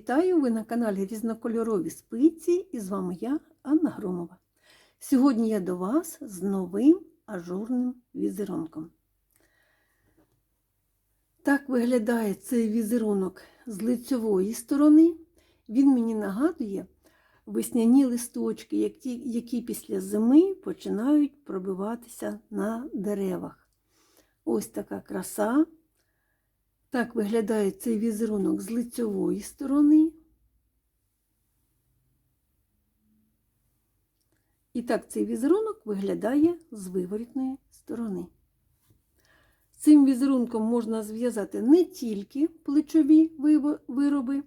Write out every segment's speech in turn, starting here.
Вітаю! Ви на каналі Різнокольорові спиці і з вами я, Анна Громова. Сьогодні я до вас з новим ажурним візерунком. Так виглядає цей візерунок з лицьової сторони. Він мені нагадує весняні листочки, які, які після зими починають пробиватися на деревах. Ось така краса. Так виглядає цей візерунок з лицьової сторони. І так цей візерунок виглядає з виворітної сторони. Цим візерунком можна зв'язати не тільки плечові вироби,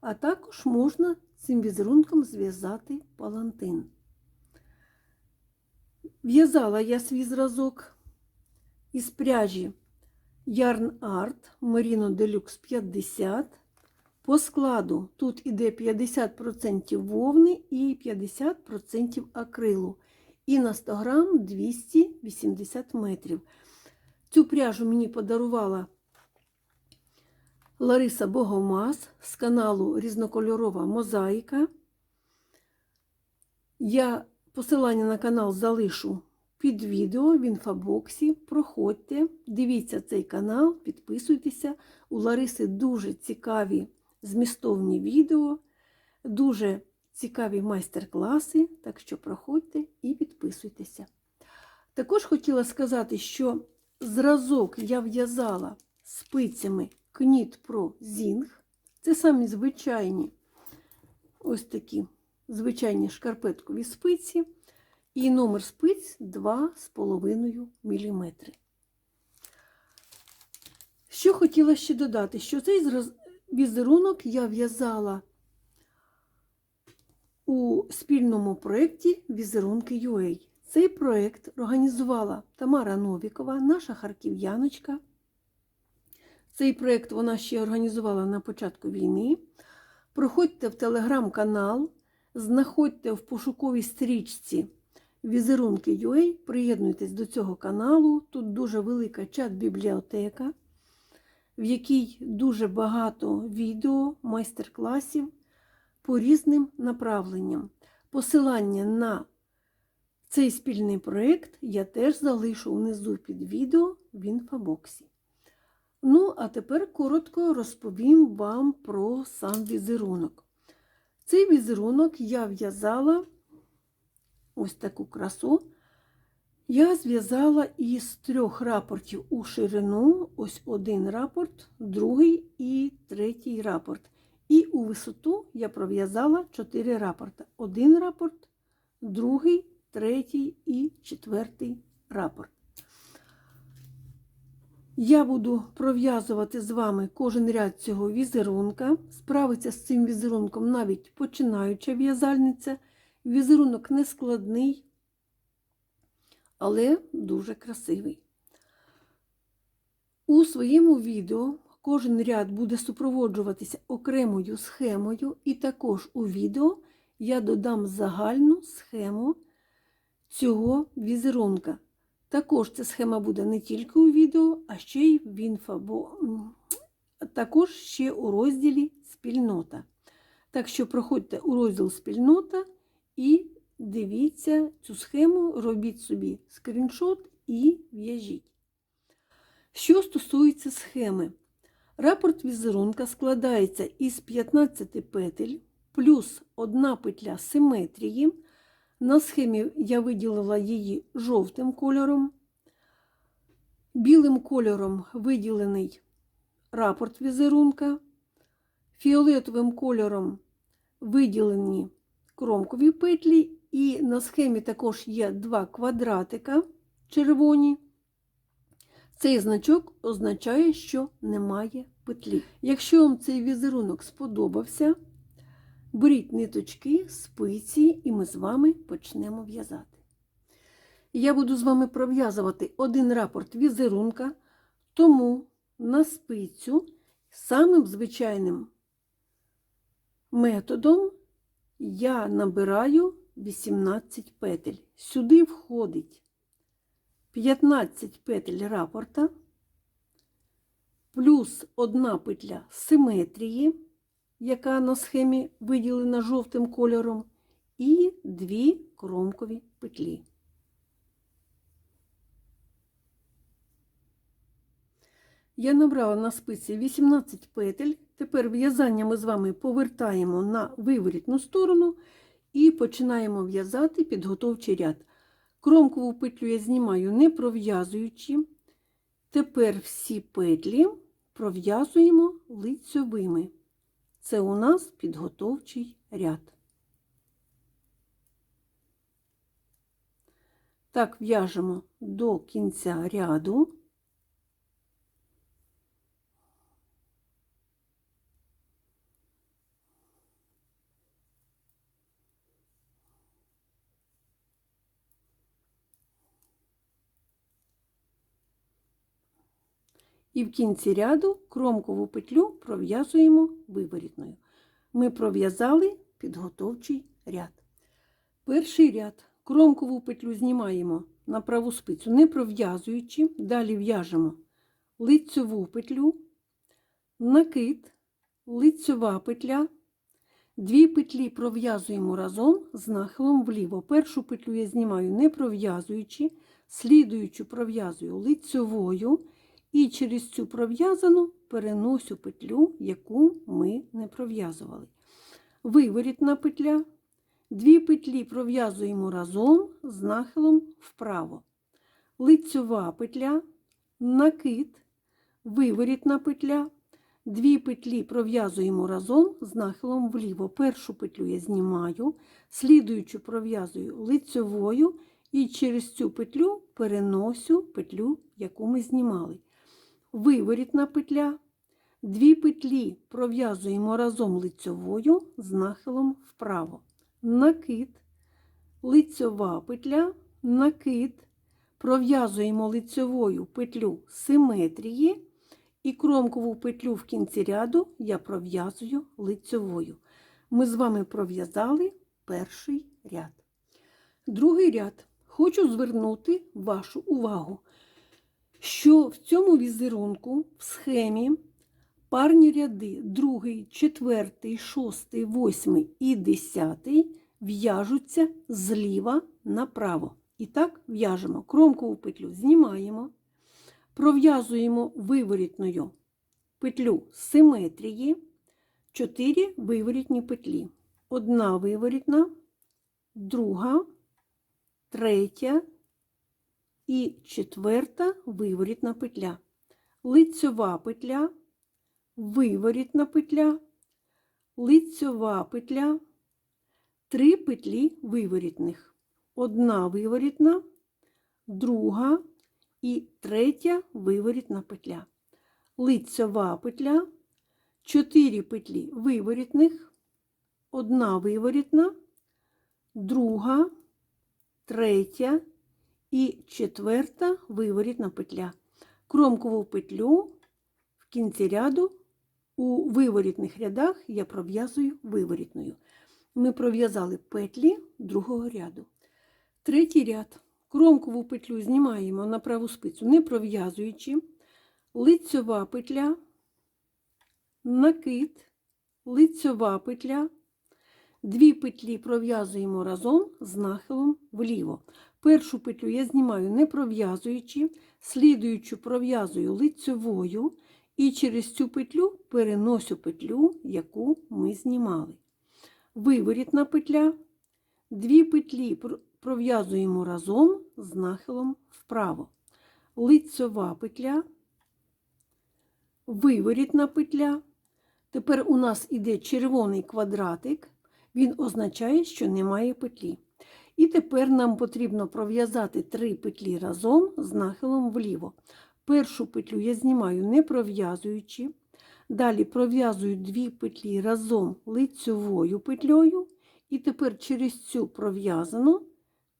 а також можна цим візерунком зв'язати палантин. В'язала я свій зразок із пряжі Yarn Art Merino Deluxe 50. По складу тут іде 50% вовни і 50% акрилу. І на 100 грам 280 метрів. Цю пряжу мені подарувала Лариса Богомаз з каналу Різнокольорова Мозаїка. Я посилання на канал залишу під відео в інфобоксі. Проходьте, дивіться цей канал, підписуйтеся. У Лариси дуже цікаві змістовні відео, дуже цікаві майстер-класи, так що проходьте і підписуйтеся. Також хотіла сказати, що зразок я в'язала спицями Knit Pro Zing. Це самі звичайні ось такі звичайні шкарпеткові спиці. І номер спиць 2,5 мм. Що хотіла ще додати, що цей візерунок я в'язала у спільному проєкті Візерунки UA. Цей проєкт організувала Тамара Новікова, наша харків'яночка. Цей проєкт вона ще організувала на початку війни. Проходьте в телеграм-канал, знаходьте в пошуковій стрічці візерунки UA, приєднуйтесь до цього каналу. Тут дуже велика чат-бібліотека, в якій дуже багато відео, майстер-класів по різним направленням. Посилання на цей спільний проєкт я теж залишу внизу під відео в інфобоксі. Ну, а тепер коротко розповім вам про сам візерунок. Цей візерунок я в'язала ось таку красу. Я зв'язала із трьох рапортів у ширину, ось один рапорт, другий і третій рапорт. І у висоту я пров'язала чотири рапорти. Один рапорт, другий, третій і четвертий рапорт. Я буду пров'язувати з вами кожен ряд цього візерунка. Справиться з цим візерунком навіть починаюча в'язальниця. Візерунок не складний, але дуже красивий. У своєму відео кожен ряд буде супроводжуватися окремою схемою, і також у відео я додам загальну схему цього візерунка. Також ця схема буде не тільки у відео, а ще й в інфо, також ще у розділі спільнота. Так що проходьте у розділ спільнота. І дивіться цю схему, робіть собі скріншот і в'яжіть. Що стосується схеми, рапорт візерунка складається із 15 петель плюс одна петля симетрії. На схемі я виділила її жовтим кольором. Білим кольором виділений рапорт візерунка, фіолетовим кольором виділені кромкові петлі, і на схемі також є два квадратика червоні. Цей значок означає, що немає петлі. Якщо вам цей візерунок сподобався, беріть ниточки, спиці, і ми з вами почнемо в'язати. Я буду з вами пров'язувати один рапорт візерунка, тому на спицю самим звичайним методом я набираю 18 петель. Сюди входить 15 петель рапорта, плюс одна петля симетрії, яка на схемі виділена жовтим кольором, і дві кромкові петлі. Я набрала на спиці 18 петель. Тепер в'язання ми з вами повертаємо на виворітну сторону і починаємо в'язати підготовчий ряд. Кромкову петлю я знімаю не пров'язуючи. Тепер всі петлі пров'язуємо лицьовими. Це у нас підготовчий ряд. Так, в'яжемо до кінця ряду. І в кінці ряду кромкову петлю пров'язуємо виворітною. Ми пров'язали підготовчий ряд. Перший ряд кромкову петлю знімаємо на праву спицю, не пров'язуючи, далі в'яжемо лицьову петлю, накид, лицьова петля. Дві петлі пров'язуємо разом з нахилом вліво. Першу петлю я знімаю не пров'язуючи, слідуючу пров'язую лицьовою. І через цю пров'язану переносю петлю, яку ми не пров'язували. Виворітна петля. Дві петлі пров'язуємо разом з нахилом вправо. Лицьова петля, накид, виворітна петля. Дві петлі пров'язуємо разом з нахилом вліво. Першу петлю я знімаю, слідуючу пров'язую лицьовою і через цю петлю переносю петлю, яку ми знімали виворітна петля, дві петлі пров'язуємо разом лицьовою з нахилом вправо. Накид, лицьова петля, накид, пров'язуємо лицьовою петлю симетрії. І кромкову петлю в кінці ряду я пров'язую лицьовою. Ми з вами пров'язали перший ряд. Другий ряд. Хочу звернути вашу увагу що в цьому візерунку в схемі парні ряди 2, 4, 6, 8 і 10 в'яжуться зліва направо. І так в'яжемо кромкову петлю, знімаємо, пров'язуємо виворітною петлю симетрії, 4 виворітні петлі. Одна виворітна, друга, третя і четверта виворітна петля. Лицьова петля, виворітна петля, лицьова петля, три петлі виворітних. Одна виворітна, друга і третя виворітна петля. Лицьова петля, чотири петлі виворітних, одна виворітна, друга, третя і четверта виворітна петля. Кромкову петлю в кінці ряду у виворітних рядах я пров'язую виворітною. Ми пров'язали петлі другого ряду. Третій ряд. Кромкову петлю знімаємо на праву спицю, не пров'язуючи, лицьова петля, накид, лицьова петля. Дві петлі пров'язуємо разом з нахилом вліво. Першу петлю я знімаю не пров'язуючи, слідуючу пров'язую лицьовою і через цю петлю переносю петлю, яку ми знімали. Виворітна петля, дві петлі пров'язуємо разом з нахилом вправо. Лицьова петля, виворітна петля. Тепер у нас іде червоний квадратик, він означає, що немає петлі. І тепер нам потрібно пров'язати три петлі разом з нахилом вліво. Першу петлю я знімаю не пров'язуючи. Далі пров'язую дві петлі разом лицьовою петлею. І тепер через цю пров'язану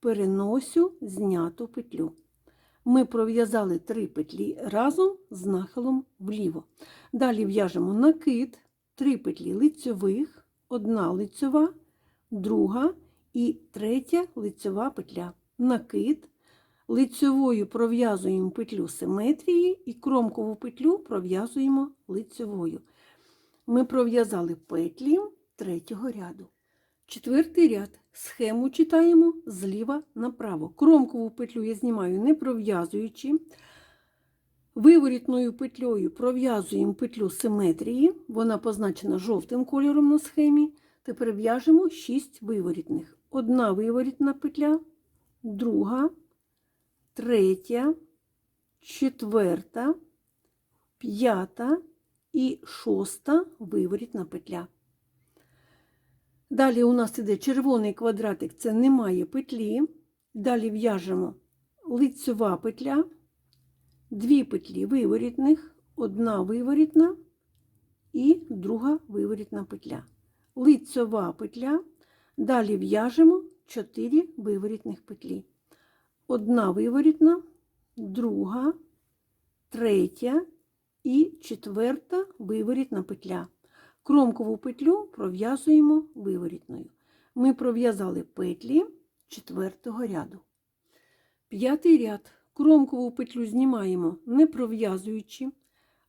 переносю зняту петлю. Ми пров'язали три петлі разом з нахилом вліво. Далі в'яжемо накид, три петлі лицьових, одна лицьова, друга і третя лицьова петля. Накид. Лицьовою пров'язуємо петлю симетрії і кромкову петлю пров'язуємо лицьовою. Ми пров'язали петлі третього ряду. Четвертий ряд. Схему читаємо зліва направо. Кромкову петлю я знімаю не пров'язуючи. Виворітною петлею пров'язуємо петлю симетрії, вона позначена жовтим кольором на схемі. Тепер в'яжемо 6 виворітних. Одна виворітна петля, друга, третя, четверта, п'ята і шоста виворітна петля. Далі у нас іде червоний квадратик, це немає петлі. Далі в'яжемо лицьова петля, дві петлі виворітних, одна виворітна і друга виворітна петля. Лицьова петля, далі в'яжемо 4 виворітних петлі. Одна виворітна, друга, третя і четверта виворітна петля. Кромкову петлю пров'язуємо виворітною. Ми пров'язали петлі четвертого ряду. П'ятий ряд. Кромкову петлю знімаємо не пров'язуючи.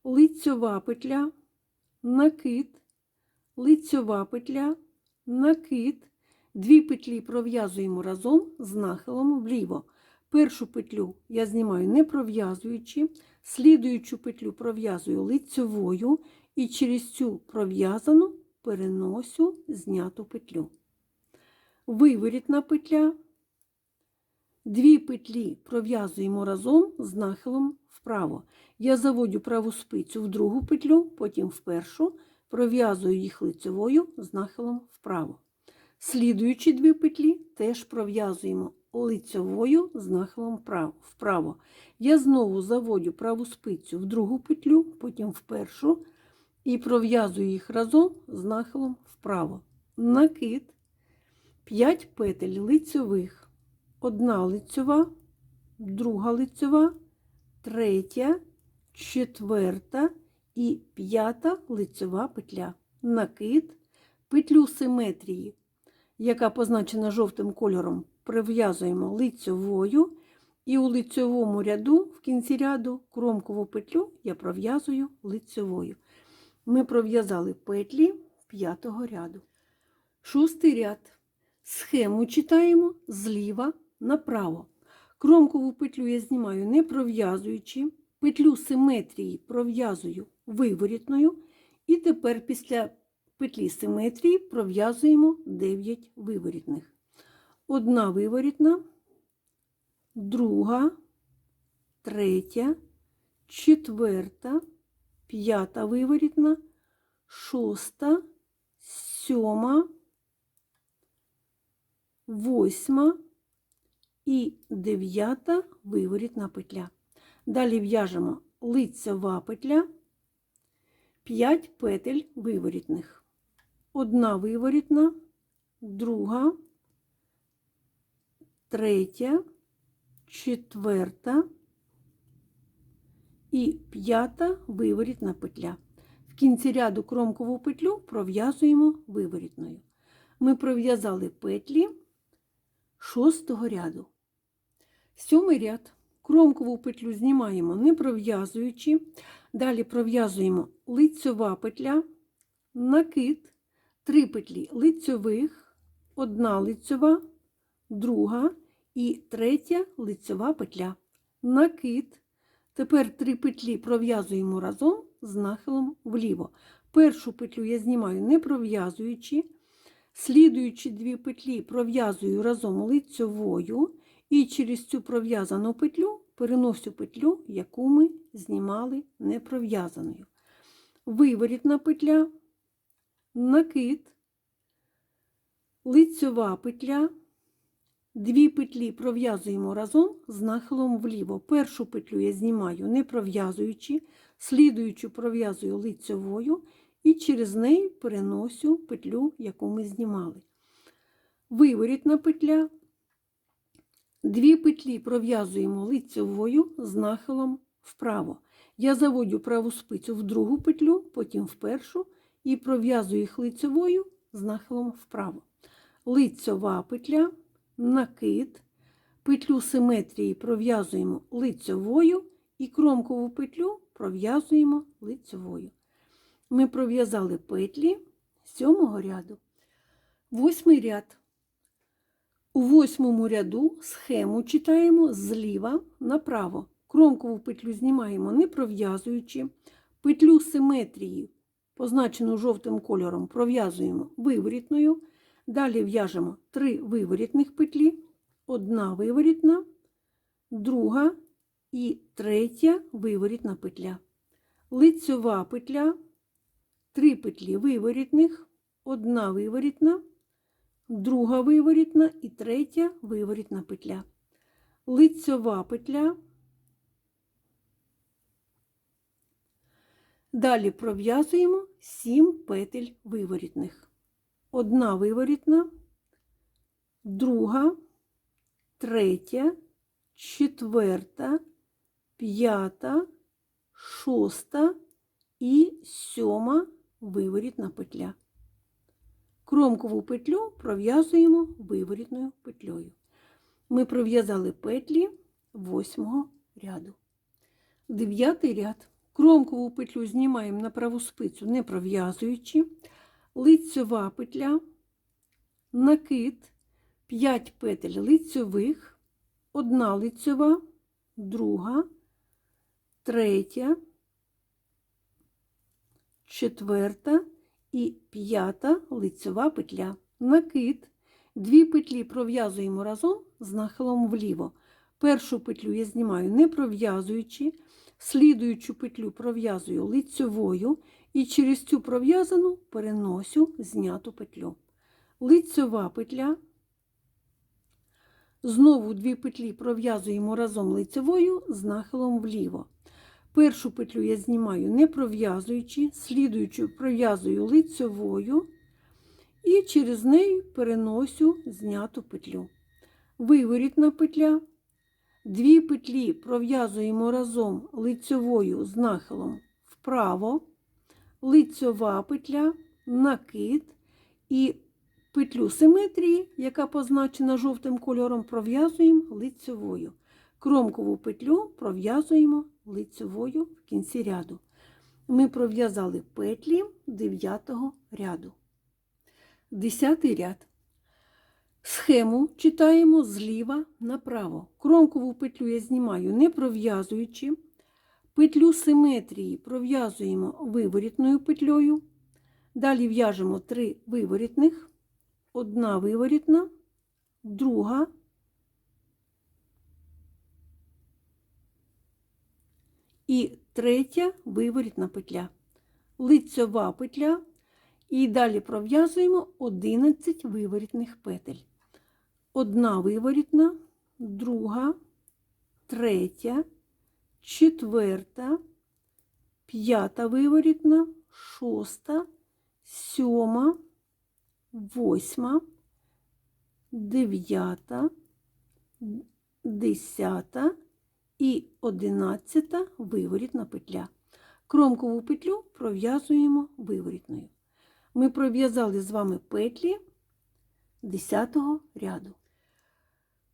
Лицьова петля, накид, лицьова петля, накид. Дві петлі пров'язуємо разом з нахилом вліво. Першу петлю я знімаю не пров'язуючи, слідуючу петлю пров'язую лицьовою і через цю пров'язану переносю зняту петлю. Виворітна петля. Дві петлі пров'язуємо разом з нахилом вправо. Я заводю праву спицю в другу петлю, потім в першу, пров'язую їх лицевою з нахилом вправо. Слідуючі дві петлі теж пров'язуємо лицевою з нахилом вправо. Я знову заводю праву спицю в другу петлю, потім в першу, і пров'язую їх разом з нахилом вправо. Накид 5 петель лицьових, одна лицьова, друга лицьова, третя, четверта і п'ята лицьова петля. Накид, петлю симетрії, яка позначена жовтим кольором, прив'язуємо лицьовою. І у лицьовому ряду, в кінці ряду, кромкову петлю я пров'язую лицьовою. Ми пров'язали петлі п'ятого ряду. Шостий ряд. Схему читаємо зліва направо. Кромкову петлю я знімаю не пров'язуючи, петлю симетрії пров'язую виворітною. І тепер після петлі симетрії пров'язуємо 9 виворітних. Одна виворітна, друга, третя, четверта п'ята виворітна, шоста, сьома, восьма і дев'ята виворітна петля. Далі в'яжемо лицьова петля, 5 петель виворітних. Одна виворітна, друга, третя, четверта, і п'ята виворітна петля. В кінці ряду кромкову петлю пров'язуємо виворітною. Ми пров'язали петлі шостого ряду. Сьомий ряд. Кромкову петлю знімаємо не пров'язуючи. Далі пров'язуємо лицьова петля, накид, три петлі лицьових, одна лицьова, друга і третя лицьова петля. Накид. Тепер три петлі пров'язуємо разом з нахилом вліво. Першу петлю я знімаю не пров'язуючи. Слідуючі дві петлі пров'язую разом лицьовою і через цю пров'язану петлю переношу петлю, яку ми знімали не пров'язаною. Виворітна петля, накид, лицьова петля. Дві петлі пров'язуємо разом з нахилом вліво. Першу петлю я знімаю не пров'язуючи, слідуючу пров'язую лицьовою і через неї переносю петлю, яку ми знімали. Виворітна петля. Дві петлі пров'язуємо лицьовою з нахилом вправо. Я заводю праву спицю в другу петлю, потім в першу, і пров'язую їх лицьовою з нахилом вправо. Лицьова петля накид, петлю симетрії пров'язуємо лицьовою і кромкову петлю пров'язуємо лицьовою. Ми пров'язали петлі сьомого ряду. Восьмий ряд. У восьмому ряду схему читаємо зліва направо. Кромкову петлю знімаємо не пров'язуючи. Петлю симетрії, позначену жовтим кольором, пров'язуємо виворітною. Далі в'яжемо три виворітних петлі, одна виворітна, друга і третя виворітна петля. Лицьова петля, три петлі виворітних, одна виворітна, друга виворітна і третя виворітна петля. Лицьова петля. Далі пров'язуємо 7 петель виворітних. Одна виворітна, друга, третя, четверта, п'ята, шоста і сьома виворітна петля. Кромкову петлю пров'язуємо виворітною петлею. Ми пров'язали петлі восьмого ряду. Дев'ятий ряд. Кромкову петлю знімаємо на праву спицю, не пров'язуючи. Лицьова петля, накид, 5 петель лицьових, одна лицьова, друга, третя, четверта і п'ята лицьова петля. Накид. Дві петлі пров'язуємо разом з нахилом вліво. Першу петлю я знімаю не пров'язуючи, слідуючу петлю пров'язую лицьовою і через цю пров'язану переносю зняту петлю. Лицьова петля. Знову дві петлі пров'язуємо разом лицьовою з нахилом вліво. Першу петлю я знімаю не пров'язуючи, слідуючу пров'язую лицьовою і через неї переносю зняту петлю. Виворітна петля. Дві петлі пров'язуємо разом лицьовою з нахилом вправо, лицьова петля, накид і петлю симетрії, яка позначена жовтим кольором, пров'язуємо лицьовою. Кромкову петлю пров'язуємо лицьовою в кінці ряду. Ми пров'язали петлі 9 ряду. 10 ряд. Схему читаємо зліва направо. Кромкову петлю я знімаю не пров'язуючи. Петлю симетрії пров'язуємо виворітною петлею. Далі в'яжемо три виворітних, одна виворітна, друга і третя виворітна петля. Лицьова петля. І далі пров'язуємо 11 виворітних петель. Одна виворітна, друга, третя, четверта, п'ята виворітна, шоста, сьома, восьма, дев'ята, десята і одинадцята виворітна петля. Кромкову петлю пров'язуємо виворітною. Ми пров'язали з вами петлі 10 ряду.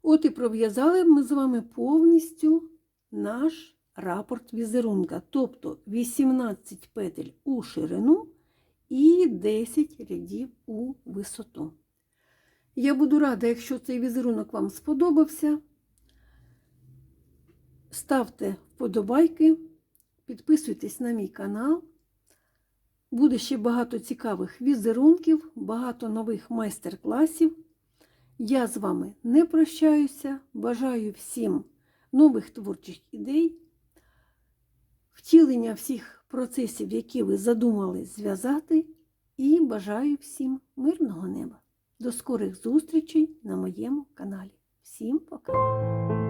От і пров'язали ми з вами повністю наш рапорт візерунка, тобто 18 петель у ширину і 10 рядів у висоту. Я буду рада, якщо цей візерунок вам сподобався. Ставте вподобайки, підписуйтесь на мій канал. Буде ще багато цікавих візерунків, багато нових майстер-класів. Я з вами не прощаюся. Бажаю всім нових творчих ідей, втілення всіх процесів, які ви задумали зв'язати. І бажаю всім мирного неба. До скорих зустрічей на моєму каналі. Всім пока!